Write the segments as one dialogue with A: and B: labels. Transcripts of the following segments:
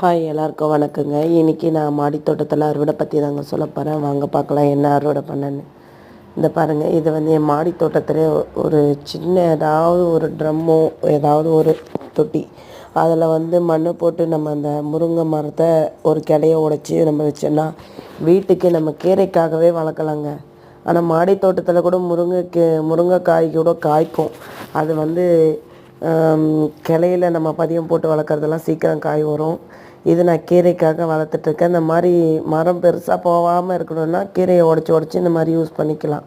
A: Hi எல்லாருக்கும் வணக்கங்க. இன்றைக்கி நான் மாடி தோட்டத்தில் அறுவடை பற்றி தாங்க சொல்ல போகிறேன் வாங்க பார்க்கலாம் என்ன அறுவடை பண்ணேன்னு. இந்த பாருங்கள் இது வந்து என் மாடி தோட்டத்தில் ஒரு சின்ன ஏதாவது ஒரு ட்ரம்மோ ஏதாவது ஒரு தொட்டி. அதில் வந்து மண் போட்டு நம்ம அந்த முருங்கை மரத்தை ஒரு கிளைய உடைச்சி நம்ம வச்சோன்னா வீட்டுக்கு நம்ம கீரைக்காகவே வளர்க்கலாங்க. ஆனால் மாடி தோட்டத்தில் கூட முருங்கைக்கு முருங்கைக்காய் கூட காய்க்கும். அது வந்து கிளையில நம்ம பதியம் போட்டு வளர்க்குறதெல்லாம் சீக்கிரம் காய் வரும். இது நான் கீரைக்காக வளர்த்துட்ருக்கேன். இந்த மாதிரி மரம் பெருசாக போகாமல் இருக்கணும்னா கீரையை உடச்சி உடச்சி இந்த மாதிரி யூஸ் பண்ணிக்கலாம்.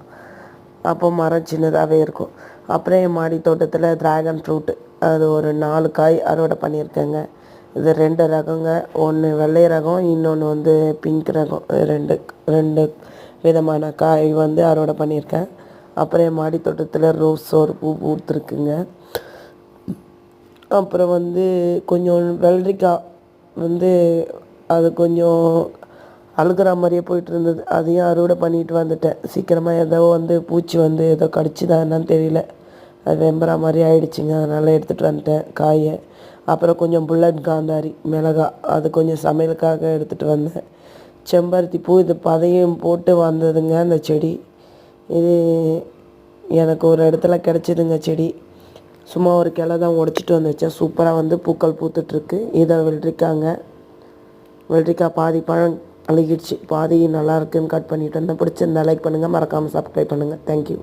A: அப்போ மரம் சின்னதாகவே இருக்கும். அப்புறம் என் மாடி தோட்டத்தில் ட்ராகன் ஃப்ரூட்டு அது ஒரு நாலு காய் அறுவடை பண்ணியிருக்கேங்க. இது ரெண்டு ரகங்க. ஒன்று வெள்ளை ரகம் இன்னொன்று வந்து பிங்க் ரகம். ரெண்டு ரெண்டு விதமான காய் வந்து அறுவடை பண்ணியிருக்கேன். அப்புறம் என் மாடி தோட்டத்தில் ரோஸ் ஒரு பூ பூத்துருக்குங்க. அப்புறம் வந்து கொஞ்சம் வெள்ளரிக்காய் வந்து அது கொஞ்சம் அழுகிற மாதிரியே போயிட்டு இருந்தது அதையும் அறுவடை பண்ணிட்டு வந்துட்டேன். சீக்கிரமாக ஏதோ வந்து பூச்சி வந்து ஏதோ கடிச்சுதா என்னன்னு தெரியல. அது வெம்புற மாதிரி ஆயிடுச்சுங்க. அதனால் எடுத்துகிட்டு வந்துட்டேன் காயை. அப்புறம் கொஞ்சம் புல்லட் காந்தாரி மிளகா அது கொஞ்சம் சமையலுக்காக எடுத்துகிட்டு வந்தேன். செம்பருத்தி பூ இது பதையும் போட்டு வந்ததுங்க அந்த செடி. இது எனக்கு ஒரு இடத்துல கிடச்சிதுங்க செடி. சும்மா ஒரு கிளை தான் உடச்சிட்டு வந்து வச்சேன். சூப்பராக வந்து பூக்கள் பூத்துட்ருக்கு இதை வெள்ளரிக்காங்க. வெள்ளரிக்காய் பாதி பழம் அழுகிடுச்சு. பாதி நல்லா இருக்குன்னு கட் பண்ணிட்டு வந்தேன். பிடிச்சிருந்தா லைக் பண்ணுங்கள் மறக்காமல் சப்ஸ்கிரைப் பண்ணுங்கள் தேங்க்யூ